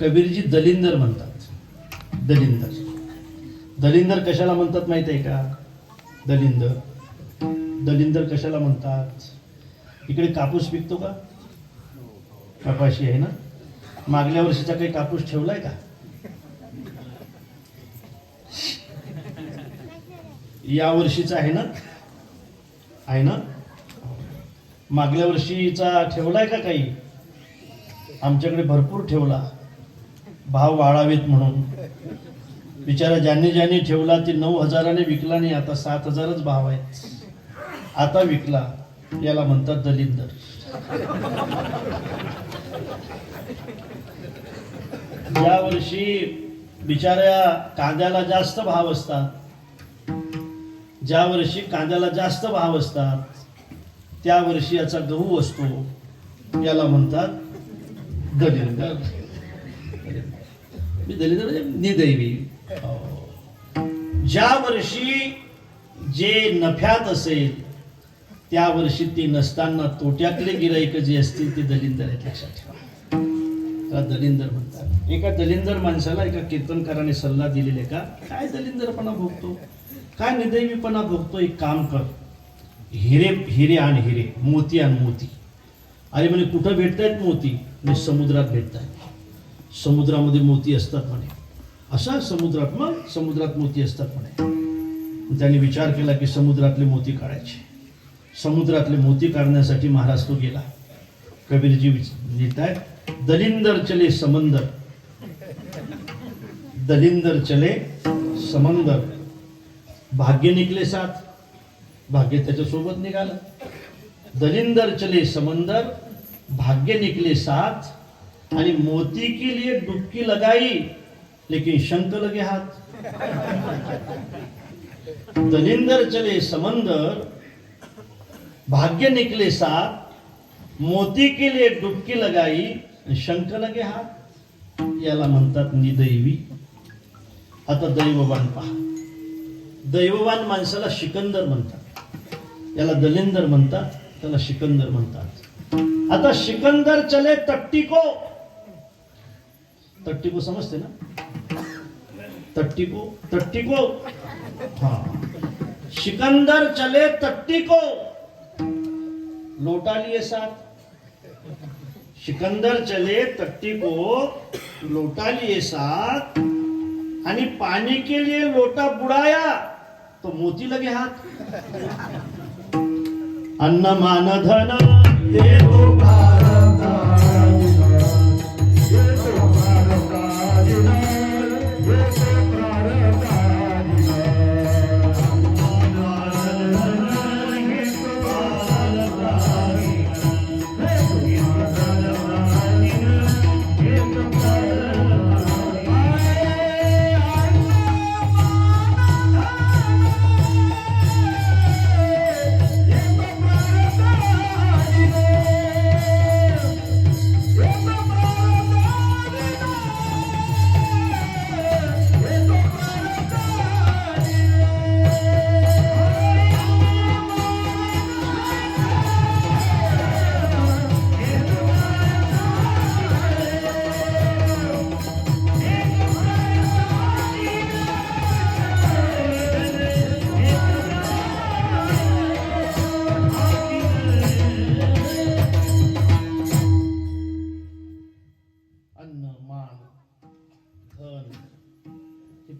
कबीरजी दलिंदर म्हणतात. दलिंदर. दलिंदर कशाला म्हणतात माहीत आहे का? दलिंदर. दलिंदर कशाला म्हणतात? इकडे कापूस पिकतो का? कपाशी आहे ना? मागल्या वर्षीचा काही कापूस ठेवलाय का? या वर्षीचा आहे ना? आहे ना? मागल्या वर्षीचा ठेवलाय का काही? आमच्याकडे भरपूर ठेवला. भाव वाढावेत म्हणून. बिचारा ज्यांनी ज्यांनी ठेवला ते नऊ हजाराने विकला नाही आता सात हजारच भाव आहेत. आता विकला याला म्हणतात दलिंदर. या वर्षी बिचाऱ्या कांद्याला जास्त भाव असतात. ज्या वर्षी कांद्याला जास्त भाव असतात त्या वर्षी याचा गहू असतो याला म्हणतात दलिंदर. म्हणजे मी दलित म्हणजे निदैवी ज्या वर्षी जे नफ्यात असेल त्या वर्षी ते नसताना तोट्यातले गिराईक जे असतील ते दलिंदर आहेत लक्षात ठेवा. त्याला दलिंदर म्हणतात? एका दलिंदर माणसाला एका कीर्तनकाराने सल्ला दिलेला आहे का? काय दलिंदरपणा भोगतो? काय निदैवीपणा भोगतो? एक काम कर. हिरे हिरे आण हिरे मोती आण मोती. अरे म्हणजे कुठं भेटतायत मोती? म्हणजे समुद्रात भेटतायत. समुद्रामध्ये मोती असतात म्हणे. असा समुद्रात मग समुद्रात मोती असतात म्हणे. त्यांनी विचार केला की समुद्रातले मोती काढायचे. समुद्रातले मोती काढण्यासाठी महाराज तो गेला. कबीरजी लिहित आहेत दलिंदर चले समंदर. दलिंदर चले समंदर. भाग्य निघले साथ भाग्य त्याच्या सोबत निघालं. दलिंदर चले समंदर भाग्य निघले साथ आणि मोती के लिए डुबकी लगाई लेकिन शंक लगे हाथ। दलिंदर चले समंदर भाग्य निकले साथ मोती के लिए डुबकी लगाई शंख लगे हात याला म्हणतात निदैवी आता दैववान पहा। दैववान माणसाला शिकंदर म्हणतात। याला दलिंदर म्हणतात त्याला शिकंदर म्हणतात। आता शिकंदर चले तट्टी को। तट्टीको समजते ना? तट्टीको तट्टीको? हा. शिकंदर चले तट्टीको. लोटा लिए साथ। सिकंदर चले तट्टीको लोटा लिए साथ। आणि पाणी के लिए लोटा बुड़ाया तो मोती लगे हाथ। अन्न मान धन दे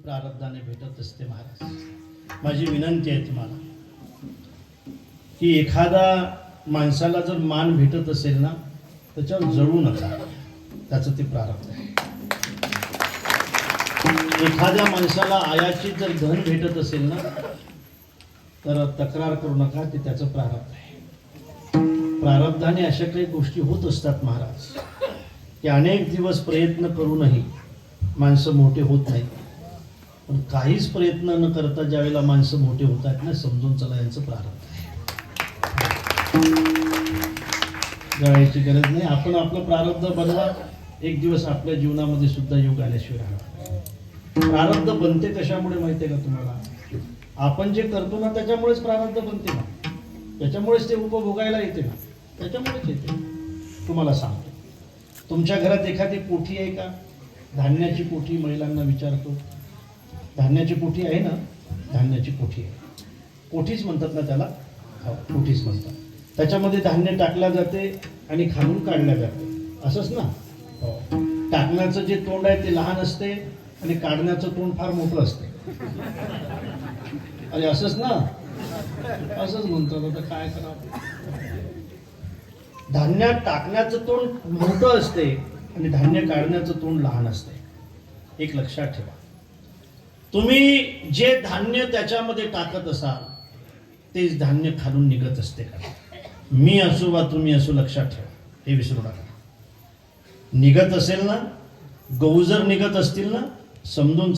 प्रारब्धाने भेटत असते महाराज. माझी विनंती आहे तुम्हाला की एखादा माणसाला जर मान भेटत असेल ना त्याच्यावर जळू नका. त्याचं ते प्रारब्ध आहे. एखाद्या माणसाला आयाची जर धन भेटत असेल ना तर तक्रार करू नका ते त्याचं प्रारब्ध आहे. प्रारब्धाने अशा काही गोष्टी होत असतात महाराज की अनेक दिवस प्रयत्न करूनही माणसं मोठे होत नाहीत. पण काहीच प्रयत्न न करता ज्यावेळेला माणसं मोठे होत आहेत ना समजून चला यांचं प्रारंभ आहे. जळायची गरज नाही. आपण आपलं प्रारब्ध बनवा. एक दिवस आपल्या जीवनामध्ये सुद्धा योग आल्याशिवाय राहणार प्रारब्ध बनते कशामुळे माहिती आहे का तुम्हाला? आपण जे करतो ना त्याच्यामुळेच प्रारब्ध बनते ना. त्याच्यामुळेच ते उपभोगायला येते ना. त्याच्यामुळेच येते. तुम्हाला सांगतो. तुमच्या घरात एखादी पोठी आहे का? धान्याची पोठी महिलांना विचारतो. धान्याची पोठी आहे ना धान्याची पोठी आहे. कोठीच म्हणतात ना त्याला कोठीच म्हणतात. त्याच्यामध्ये धान्य टाकल्या जाते आणि खालून काढल्या जाते. असंच ना? हो. टाकण्याचं जे तोंड आहे ते लहान असते आणि काढण्याचं तोंड फार मोठं असते. अरे असंच ना? असंच म्हणतात. आता काय करावं? धान्य टाकण्याचं तोंड मोठं असते आणि धान्य काढण्याचं तोंड लहान असते. एक लक्षात ठेवा. तुम्ही जे धान्य त्याच्यामध्ये टाकत असाल तेच धान्य खालून निघत असते का? मी असो वा तुम्ही असो लक्षात ठेवा. हे विसरू नका. निघत असेल ना गहू जर निघत असतील ना समजून